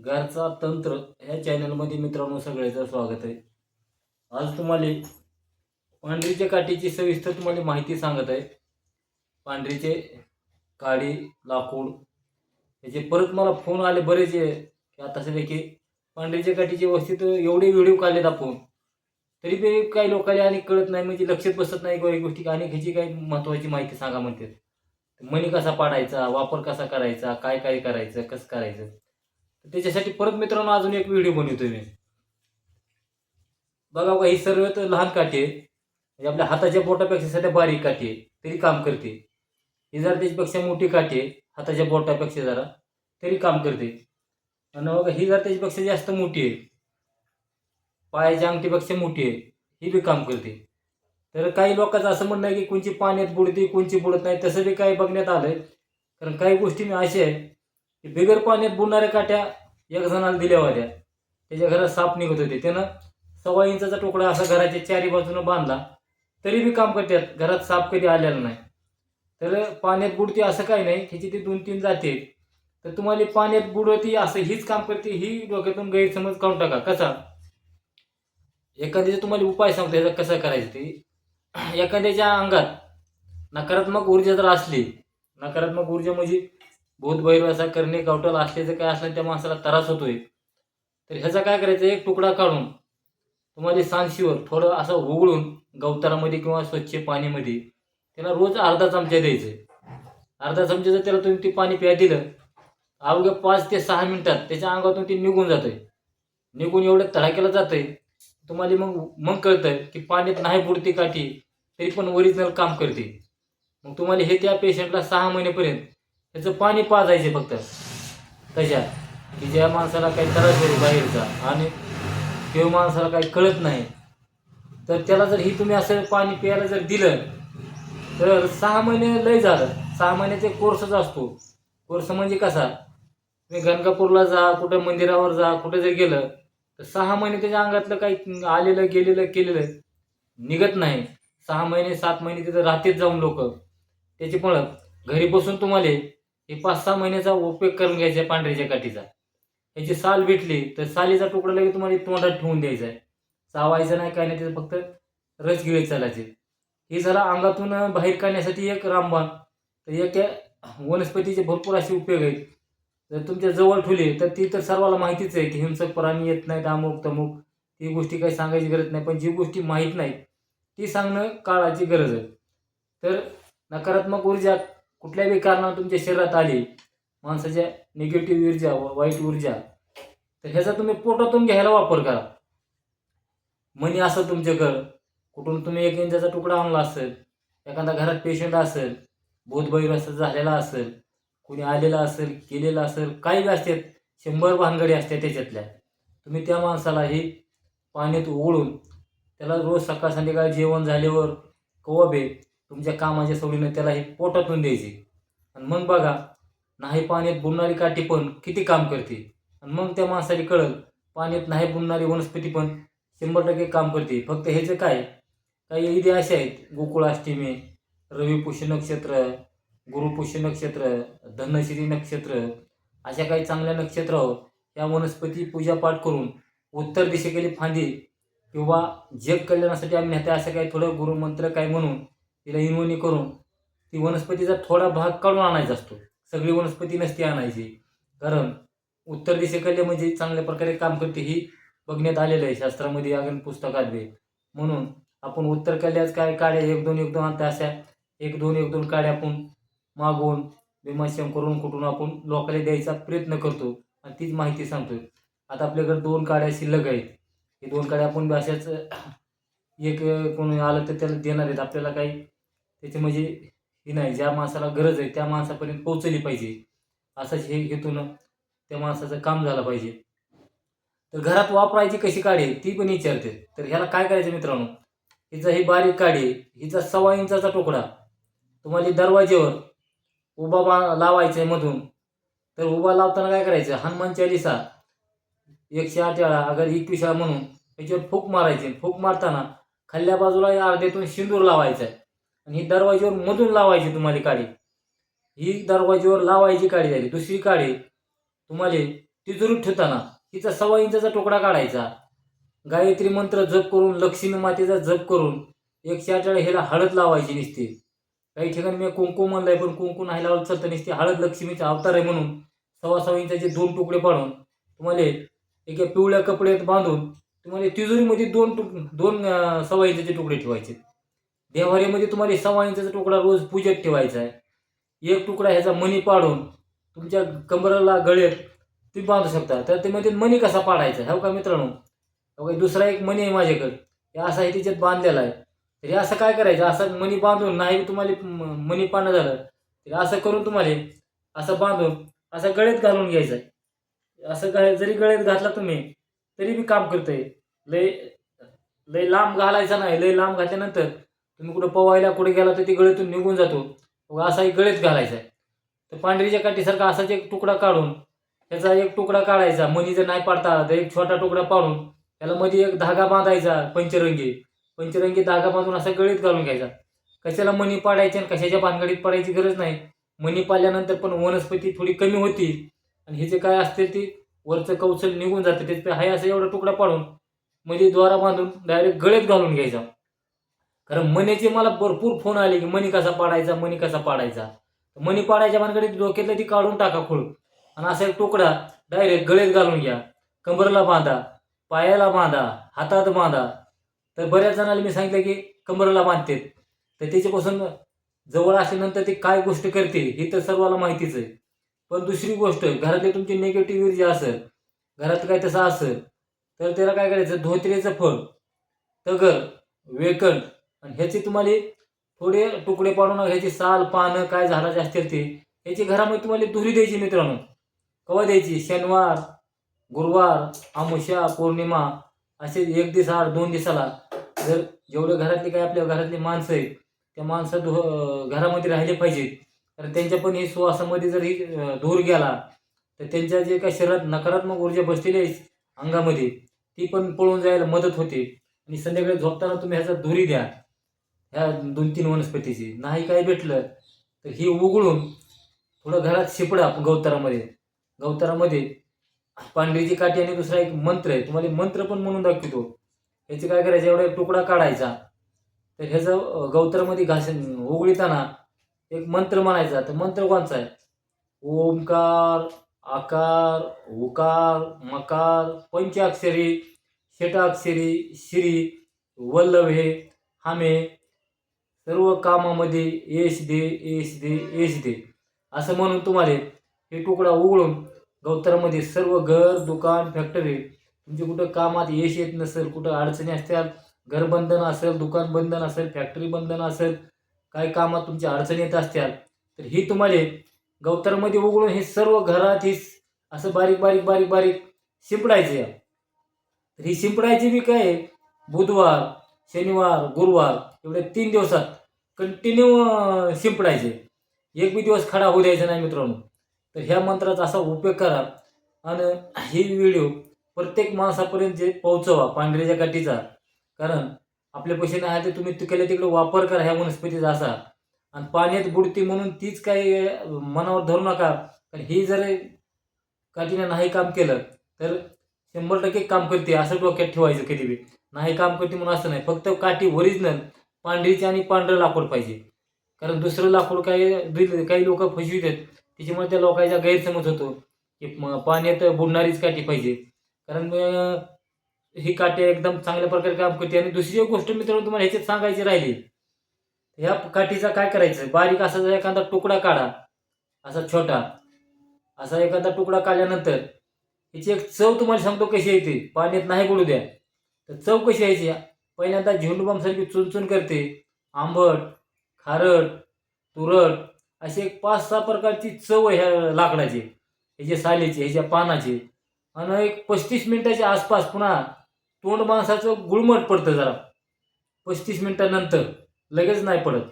घरचा तंत्र ह्या चॅनलमध्ये मित्रांनो सगळ्याचं स्वागत आहे. आज तुम्हाला पांढरीच्या काठीची सविस्तर तुम्हाला माहिती सांगत आहे. पांढरीचे काडी लाकूड याचे परत मला फोन आले बरेच आहे. की आता सध्या की पांढरीच्या काठीची व्यवस्थित एवढे व्हिडिओ काढले दाखवून तरी ते काही लोकांना आणि कळत नाही म्हणजे लक्षात बसत नाही काही गोष्टी. आणि ह्याची काही महत्त्वाची माहिती सांगा म्हणते मणी कसा पाडायचा वापर कसा करायचा काय काय करायचं कसं करायचं? तर त्याच्यासाठी परत मित्रांनो अजून एक व्हिडिओ बनवतोय मी. बघा बघा ही सर्व तर लहान काठी आहे म्हणजे आपल्या हाताच्या बोटापेक्षा सध्या बारीक काठी आहे तरी काम करते. ही जरा त्याच्यापेक्षा मोठी काठी आहे. हाताच्या बोटापेक्षा जरा तरी काम करते. आणि बघा ही जर त्याच्यापेक्षा जास्त मोठी आहे. पायाच्या अंगठीपेक्षा मोठी आहे. ही बी काम करते. तर काही लोकांचं असं म्हणणं आहे की कोणची पाण्यात बुडते कोणची बुडत नाही तसं बी काही बघण्यात आलंय. कारण काही गोष्टी मी अशा आहे की बिगर पाण्यात बुडणाऱ्या काठ्या एक जणाला दिल्या होत्या. त्याच्या घरात साप निघत होते. त्यानं सव्वा इंचाचा तुकडा असा घराच्या चारी बाजूनं बांधला. तरी बी काम करतात. घरात साप कधी आलेला नाही. तर पाण्यात बुडते असं काही नाही. ह्याची ती दोन तीन जाते तर तुम्हाला पाण्यात बुडवती असं हीच काम करते ही डोक्यातून गैरसमज काढून टाका. कसा? एखाद्याचा तुम्हाला उपाय सांगतो याचा कसा करायचं ते. एखाद्याच्या अंगात नकारात्मक ऊर्जा जर असली नकारात्मक ऊर्जा म्हणजे भूत असा करणे कवटल असल्याचं काय असलं त्या माणसाला त्रास होतोय. तर ह्याचा काय करायचं? एक तुकडा काढून तुम्हाला सांशीवर थोडं असं उघडून गवतारामध्ये किंवा स्वच्छ पाण्यामध्ये त्याला रोज अर्धा चमचा द्यायचं. अर्धा चमचा जर त्याला तुम्ही ते पाणी प्या दिलं अवघ्या पाच ते सहा मिनिटात त्याच्या अंगातून ते निघून जातंय. निघून एवढं तडाक्याला जातंय. तुम्हाला मग मग कळतं की पाण्यात नाही बुडती काठी तरी पण ओरिजिनल काम करते. मग तुम्हाला हे त्या पेशंटला सहा महिनेपर्यंत त्याचं पाणी पाजायचे फक्त. त्याच्यात की ज्या माणसाला काही त्रास होईल बाहेरचा आणि त्या माणसाला काही कळत नाही तर त्याला जर ही तुम्ही असं पाणी प्यायला जर दिलं तर सहा महिने लय झालं. सहा महिन्याचे कोर्सच असतो. कोर्स म्हणजे कसा? तुम्ही गणगापूरला जा कुठं मंदिरावर जा कुठं जर गेलं तर सहा महिने त्याच्या अंगातलं काही आलेलं गेलेलं केलेलं निघत नाही. सहा महिने सात महिने तिथं राहतेच जाऊन लोक. त्याच्यामुळं घरी बसून तुम्हाला हे पाच सहा महिन्याचा उपयोग करून घ्यायचा आहे पांढऱ्याच्या काठीचा. याची साल भेटली तर सालीचा तुकडा लगेच तुम्हाला तोंडात ठेवून द्यायचा आहे. चावायचं नाही काय नाही त्याचं फक्त रस गिळे चालायचे. हे झाला अंगातून बाहेर काढण्यासाठी एक रामबाण. तर एक वनस्पतीचे भरपूर असे उपयोग आहेत. जर तुमच्या जवळ ठेवले तर ती तर सर्वाला माहितीच आहे की हिंसक प्राणी येत नाहीत अमुक तमुक. ती गोष्टी काही सांगायची गरज नाही पण जी गोष्टी माहीत नाही ती सांगणं काळाची गरज आहे. तर नकारात्मक ऊर्जा कुठल्याही कारणानं तुमच्या शरीरात आली माणसाच्या निगेटिव्ह ऊर्जा व वाईट ऊर्जा तर ह्याचा तुम्ही पोटातून घ्यायला वापर करा. मनी असं तुमच्याकडं कुठून तुम्ही एक इंचाचा तुकडा आणला असेल एखादा घरात पेशंट असेल बोधबैर असं झालेला असेल कुणी आलेला असेल केलेलं असेल काही बी असतात शंभर भानगडी असतात त्याच्यातल्या. तुम्ही त्या माणसाला हे पाण्यात उघडून त्याला रोज सकाळ संध्याकाळ जेवण झाल्यावर कवबे तुमच्या कामाच्या सवडीनं त्याला हे पोटातून द्यायचे. आणि मग बघा नाही पाण्यात बुडणारी काठी पण किती काम करते. आणि मग त्या माणसाने कळल पाण्यात नाही बुडणारी वनस्पती पण शंभर टक्के काम करते. फक्त ह्याचं काय? काही ईदी असे आहेत गोकुळाष्टमी रविपुष्य नक्षत्र गुरुपुष्य नक्षत्र धनश्री नक्षत्र अशा काही चांगल्या नक्षत्रावर हो, या वनस्पती पूजापाठ करून उत्तर दिशेकडे फांदी किंवा जग कल्याणासाठी आम्ही नेते असं काही थोडं गुरुमंत्र काय म्हणून तिला इन्वनी करून ती वनस्पतीचा थोडा भाग काढून आणायचा असतो. सगळी वनस्पती नसती आणायची. कारण उत्तर दिशेकडे म्हणजे चांगल्या प्रकारे काम करते ही बघण्यात आलेलं आहे. शास्त्रामध्ये अगदी पुस्तकात बी म्हणून आपण उत्तर कल्याच काय काड्या एक दोन एक दोन आणता अशा. एक दोन एक दोन काड्या आपण. मागवून विमर्शन करून कुठून आपण लोकांना द्यायचा प्रयत्न करतो. आणि तीच माहिती सांगतो आता आपल्याकडे दोन काड्या शिल्लक आहेत. हे दोन काड्या आपण अशाच एक कोणी आलं तर त्याला देणार आहेत. आपल्याला काही त्याची म्हणजे ही नाही. ज्या माणसाला गरज आहे त्या माणसापर्यंत पोहोचली पाहिजे. असंच हे हेतून त्या माणसाचं काम झालं पाहिजे. तर घरात वापरायची कशी काढी ती पण विचारते. तर ह्याला काय करायचं मित्रांनो? हिचा ही बारीक काढी हिचा सव्वा इंचाचा तुकडा. तुम्हाला दरवाजेवर उभा बा लावायचा आहे मधून. तर उभा लावताना काय करायचं? हनुमान चालिसा एकशे आठ वेळा अगर एकवीस वेळा म्हणून त्याच्यावर फूक मारायची. फूक मारताना खाल्ल्या बाजूला या अर्ध्यातून शिंदूर लावायचा आहे आणि ही दरवाजेवर मधून लावायची तुम्हाला काडी. ही दरवाजेवर लावायची काडी झाली. दुसरी काडी तुम्हाला तिजोरीत ठेवताना तिचा सव्वा इंचाचा तुकडा काढायचा. गायत्री मंत्र जप करून लक्ष्मी मातेचा जप करून एकशे अठरा ह्याला हळद लावायची नसते. काही ठिकाणी मी कुंकू म्हणलंय पण कुंकू नाही लावलं चालतं नसते हळद लक्ष्मीचा अवतार आहे म्हणून सव्वा सव्वा इंचाचे दोन तुकडे पाडून तुम्हाला एका पिवळ्या कपड्यात बांधून तुम्हाला तिजोरीमध्ये दोन तुक दोन सव्वा इंचाचे तुकडे ठेवायचे. देवाऱ्यामध्ये तुम्हाला सव्वा इंचाचा तुकडा रोज पूजेत ठेवायचा आहे. एक तुकडा ह्याचा मणी पाडून तुमच्या कंबराला गळेत तुम्ही बांधू शकता. तर त्यामध्ये मणी कसा पाडायचा? हो का मित्रांनो? हो का? दुसरा एक मणी आहे माझ्याकडे. हे असा आहे त्याच्यात बांधलेला आहे. तरी असं काय करायचं? असं मणी बांधून नाही तुम्हाला मणी पाडणं झालं तर असं करून तुम्हाला असं बांधून असं गळ्यात घालून घ्यायचं आहे. असं गळ जरी गळ्यात घातला तुम्ही तरी बी काम करतंय. लय लय लांब घालायचा नाही. लय लांब घातल्यानंतर तुम्ही कुठं पवायला कुठे गेला तर ती गळेतून निघून जातो. मग असा एक गळ्यात घालायचा आहे. तर पांढरीच्या काठीसारखा असाच एक तुकडा काढून त्याचा एक तुकडा काढायचा. मनी जर नाही पाडता आला तर एक छोटा तुकडा पाडून त्याला मध्ये एक धागा बांधायचा पंचरंगी. पंचरंगी धागा बांधून असा गळीत घालून घ्यायचा. कशाला मनी पाडायचे आणि कशाच्या भानगडीत पडायची गरज नाही. मनी पाडल्यानंतर पण वनस्पती थोडी कमी होती. आणि हे जे काय असतील ती वरचं कौशल निघून जातं त्याच्या हाय असं एवढा तुकडा पाडून मध्ये द्वारा बांधून डायरेक्ट गळेत घालून घ्यायचा. कारण मनीचे मला भरपूर फोन आले की मनी कसा पाडायचा मनी कसा पाडायचा. मनी पाडायच्या भानगडीत डोक्यातलं ती काढून टाका खोळ आणि असा एक तुकडा डायरेक्ट गळेत घालून घ्या. कंबरला बांधा पायाला बांधा हातात बांधा. तर बऱ्याच जणांना मी सांगितलं की कंबरला बांधतेत तर त्याच्यापासून जवळ असल्यानंतर ते काय गोष्ट करते हे तर सर्वाला माहितीच आहे. पण दुसरी गोष्ट घरातली तुमची निगेटिव्ह ऊर्जा असेल घरात काय तसं असेल तर त्याला काय करायचं? धोत्रेचं फळ तगर वेकण आणि ह्याचे तुम्हाला थोडे तुकडे पाडून ह्याची साल पानं काय झाडाचे असतील ते ह्याची घरामध्ये तुम्हाला धुरी द्यायची मित्रांनो. कवा द्यायची? शनिवार गुरुवार अमावस्या पौर्णिमा असे एक दिवस दोन दिवसाला. जर जेवढे घरातले काय आपल्या घरातली माणसं आहेत त्या माणसं धु घरामध्ये राहिले पाहिजेत. तर त्यांच्या पण हे श्वासामध्ये जर ही धूर गेला तर त्यांच्या जे काही शरीरात नकारात्मक ऊर्जा बसलेली आहे अंगामध्ये ती पण पळून जायला मदत होते. आणि संध्याकाळी झोपताना तुम्ही ह्याचा धुरी द्या. ह्या दोन तीन वनस्पतीची. नाही काय भेटलं तर ही उघडून थोडं घरात शिपडा गवतारामध्ये. गवतारामध्ये पांढरीची काठी आणि दुसरा एक मंत्र आहे. तुम्हाला मंत्र पण म्हणून दाखवतो. ह्याचे काय करायचं? एवढा एक तुकडा काढायचा. तर ह्याचं गवतारामध्ये घास उघडताना एक मंत्र म्हणायचा तर मंत्र कोणचा आहे? ओमकार आकार उकार मकार पंचाक्षरी षटाक्षरी श्री वल्लभ हे हामे सर्व कामामध्ये यश दे यश दे यश दे असं म्हणून तुम्हाला हे तुकडा उघडून गवतारामध्ये सर्व घर दुकान फॅक्टरी तुमचे कुठं कामात यश येत नसेल कुठं अडचणी असतात घर बंधन असेल दुकान बंधन असेल फॅक्टरी बंधन असेल काही कामात तुमच्या अडचणी येत असत्याल तर ही तुम्हाला गवतरमध्ये उघडून हे सर्व घरात हे असं बारीक बारीक बारीक बारीक शिंपडायचं तर ही शिंपडायची बी काय बुधवार शनिवार गुरुवार एवढे तीन दिवसात कंटिन्यू शिंपडायचे. एक बी दिवस खडा होऊ द्यायचा नाही मित्रांनो. तर ह्या मंत्राचा असा उपयोग करा आणि ही व्हिडिओ प्रत्येक माणसापर्यंत जे पोहोचवा पांढऱ्याच्या काठीचा. कारण आपले पैसे नाही आहे ते तुम्ही तिकडे तिकडे वापर करा ह्या वनस्पतीचा असा. आणि पाण्यात बुडती म्हणून तीच काही मनावर धरू नका. कारण ही जर काठीने नाही काम केलं तर शंभर टक्के काम करते असं डोक्यात ठेवायचं कधी बी. नाही काम करते म्हणून असं नाही. फक्त काठी ओरिजिनल पांढरीची आणि पांढरं लाकूड पाहिजे. कारण दुसरं लाकूड काही काही लोक फसवी देत त्याच्यामुळे त्या लोकांचा गैरसमज होतो. की पाण्यात बुडणारीच काठी पाहिजे. कारण ही काठी एकदम चांगल्या प्रकारे काम करते. आणि दुसरी गोष्ट मित्रांनो तुम्हाला ह्याच्यात सांगायची राहिली. ह्या काठीचा काय करायचं? बारीक असा जर एखादा तुकडा काढा असा छोटा. असा एखादा तुकडा काढल्यानंतर ह्याची एक चव तुम्हाला सांगतो कशी येते पाण्यात नाही बुडू द्या. तर चव कशी यायची पहिल्यांदा झेंडूबामसारखी चुनचुन करते. आंबट खारट तुरट अशी एक पाच सहा प्रकारची चव ह्या लाकडाची ह्याच्या सालीची ह्याच्या पानाची. आणि एक पस्तीस मिनिटाच्या आसपास पुन्हा तोंड माणसाचं गुळमट पडतं जरा. पस्तीस मिनिटानंतर लगेच नाही पडत.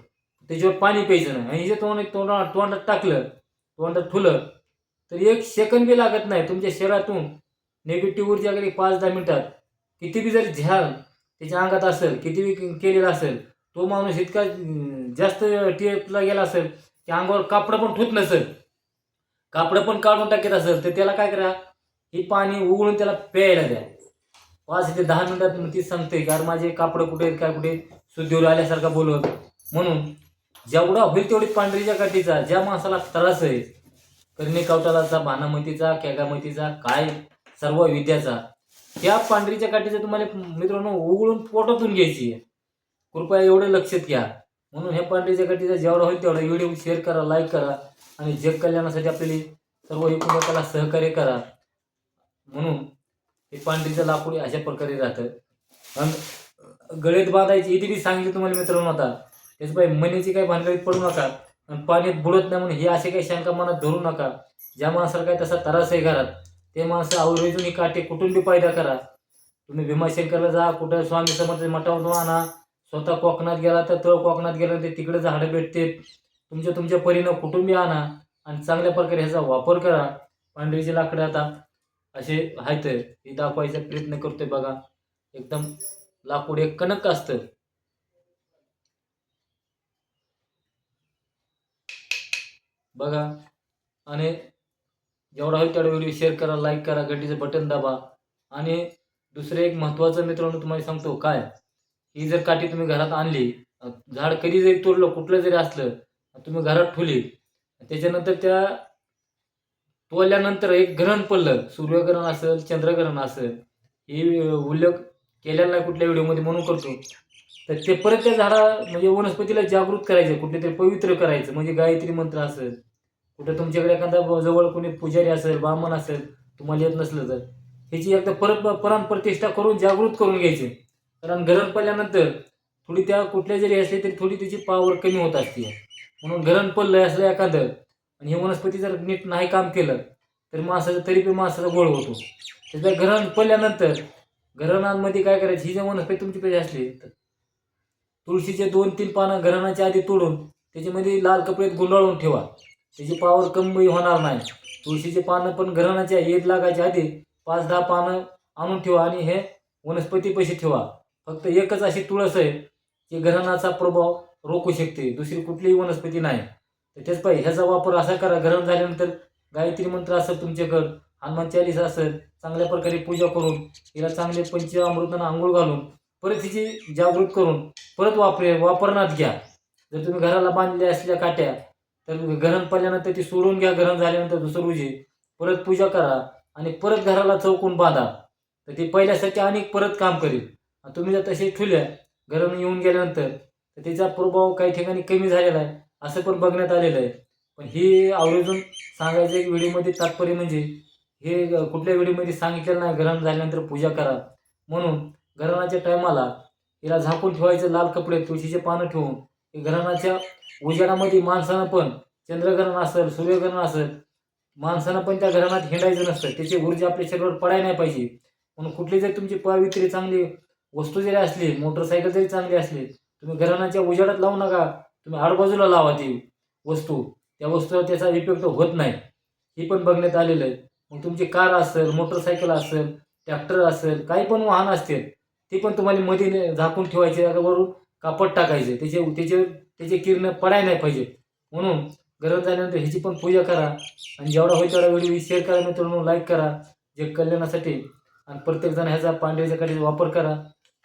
त्याच्यावर पाणी प्यायचं नाही. आणि हे जे तोंड तोंडा तोंडात टाकलं तोंडात ठुलं तर एक सेकंद बी लागत नाही. तुमच्या शरीरातून निगेटिव्ह ऊर्जा गेली पाच दहा मिनिटात. किती बी जर ध्यान त्याच्या अंगात असेल किती बी केलेला असेल तो माणूस इतका जास्त टेपला गेला असेल की अंगावर कापडं पण ठुत नसेल. कापडं पण काढून टाकत असेल तर त्याला काय करा ही पाणी उघडून त्याला प्यायला द्या. पाच ते दहा मिनिटात मग ती सांगते कारण माझे कापडं कुठे आहेत, काय कुठे शुद्धीवर आल्यासारखा बोलवत. म्हणून जेवढा होईल तेवढी पांढरीच्या काठीचा ज्या माणसाला त्रास आहे करणे कवटालाचा भानामतीचा कॅगामतीचा काय सर्व विद्याचा त्या पांढरीच्या काठीचं तुम्हाला मित्रांनो उघडून पोटातून घ्यायची आहे. कृपया एवढं लक्षात घ्या. म्हणून ह्या पांढरीच्या काठीचा जेवढा होईल तेवढा व्हिडिओ शेअर करा लाईक करा आणि जग कल्याणासाठी आपली सर्व एकमेकाला सहकार्य करा. म्हणून हे पांढरीचं लाकूड अशा प्रकारे राहतं. आणि गळेत बांधायची इथे बी सांगितलं तुम्हाला मित्रांनो आता. त्याच बाई मनीची काही भानगडीत पडू नका. आणि पाण्यात बुडत नाही म्हणून हे असे काही शंका मनात धरू नका. ज्या माणसाला काय तसा त्रास आहे घरात ते माणसं आवर्जून ही काटे कुटुंबी पायदा करा. तुम्ही भीमाशंकरला जा कुठं स्वामी समर्थ मठावर आणा. स्वतः कोकणात गेला तर तळ कोकणात गेला तर तिकडे झाडं भेटते तुमच्या तुमच्या परीनं कुटुंबी आणा. आणि चांगल्या प्रकारे ह्याचा वापर करा. पांढरीची लाकडं आता. असे आहेत. हे दाखवायचा प्रयत्न करतोय बघा. एकदम लाकूड एक कणक असतं. बघा. आणि जेवढा होईल तेवढा व्हिडिओ शेअर करा लाईक करा घंटीचं बटन दाबा. आणि दुसरं एक महत्त्वाचं मित्रांनो तुम्हाला सांगतो काय? ही जर काठी तुम्ही घरात आणली झाड कधी जरी तोडलं कुठलं जरी असलं तुम्ही घरात ठेवली त्याच्यानंतर त्या तोल्यानंतर एक ग्रहण पडलं. सूर्यग्रहण असेल चंद्रग्रहण असेल हे उल्लेख केलेला नाही कुठल्या व्हिडिओमध्ये म्हणून करतो. तर ते परत त्या झाडा म्हणजे वनस्पतीला जागृत करायचं कुठे तरी पवित्र करायचं म्हणजे गायत्री मंत्र असेल कुठे तुमच्याकडे एखादा जवळ कोणी पुजारी असेल ब्राह्मण असेल तुम्हाला येत नसलं तर. ह्याची एकदा परत प्राण प्रतिष्ठा करून जागृत करून घ्यायची. कारण ग्रहण पडल्यानंतर थोडी त्या कुठल्या जरी असली तरी थोडी त्याची पावर कमी होत असते. म्हणून गरण पडलं असलं एखादं आणि हे वनस्पती जर नीट नाही काम केलं तर माणसाचं तरी पण माणसाचा गोळ होतो. त्याच्या गरण पडल्यानंतर घराणांमध्ये काय करायचं? ही जर वनस्पती तुमची पाहिजे असली तर तुळशीचे दोन तीन पानं घराणाच्या आधी तोडून त्याच्यामध्ये लाल कपड्यात गुंडाळून ठेवा. त्याची पावर कमी होणार नाही. तुळशीचे पानं पण घराणाच्या येत लागायच्या आधी पाच दहा पानं आणून ठेवा आणि हे वनस्पती पैसे ठेवा. फक्त एकच अशी तुळस आहे की घराणाचा प्रभाव रोखू शकते. दुसरी कुठलीही वनस्पती नाही. तर तेच पाहिजे ह्याचा वापर असा करा गरम झाल्यानंतर गायत्री मंत्र असेल तुमच्याकडं हनुमान चालीसा असेल चांगल्या प्रकारे पूजा करून तिला चांगले पंचामृतानं आंघोळ घालून परत तिची जागृत करून परत वापरे वापरण्यात घ्या. जर तुम्ही घराला बांधल्या असल्या काट्या तर गरम पडल्यानंतर ती सोडून घ्या गरम झाल्यानंतर दुसरं रोजी परत पूजा करा आणि परत घराला चौकून बांधा. तर ती पहिल्यासाठी अनेक परत काम करेल. तुम्ही जर तसे ठेवल्या गरम येऊन गेल्यानंतर तर त्याचा प्रभाव काही ठिकाणी कमी झालेला आहे. असं पण बघण्यात आलेलं आहे. पण हे आवर्जून सांगायचं एक व्हिडिओमध्ये तात्पर्य म्हणजे हे कुठल्या व्हिडिओमध्ये सांगितलेलं नाही घराण झाल्यानंतर पूजा करा. म्हणून घराण्याच्या टायमाला हिला झाकून ठेवायचं लाल कपडे तुळशीचे पानं ठेवून. हे घराण्याच्या उजेडामध्ये माणसानं पण चंद्रग्रहण असेल सूर्यग्रहण असेल माणसानं पण त्या घराण्यात हिंडायचं नसतं. त्याची ऊर्जा आपल्या शरीरावर पडायला नाही पाहिजे. म्हणून कुठली जरी तुमची पवित्री चांगली वस्तू जरी असली मोटरसायकल जरी चांगली असली तुम्ही घराण्याच्या उजेडात लावू नका. तुम्ही आडबाजूला लावा ती वस्तू. त्या वस्तूवर त्याचा इफेक्ट होत नाही. हे पण बघण्यात आलेलं आहे. मग तुमची कार असेल मोटरसायकल असेल ट्रॅक्टर असेल काही पण वाहन असतील ते पण तुम्हाला मध्ये झाकून ठेवायचे वरून कापड टाकायचे. त्याचे त्याचे त्याचे किरण पडायला नाही पाहिजे. म्हणून गरज झाल्यानंतर ह्याची पण पूजा करा. आणि जेवढा होईल तेवढा व्हिडिओ शेअर करा. मित्रांनो लाईक करा. जे कल्याणासाठी आणि प्रत्येकजण ह्याचा पांढऱ्याच्या काठीचा वापर करा.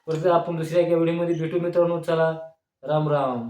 परत आपण दुसऱ्या एका व्हिडिओमध्ये भेटू मित्रांनो. चला राम राम.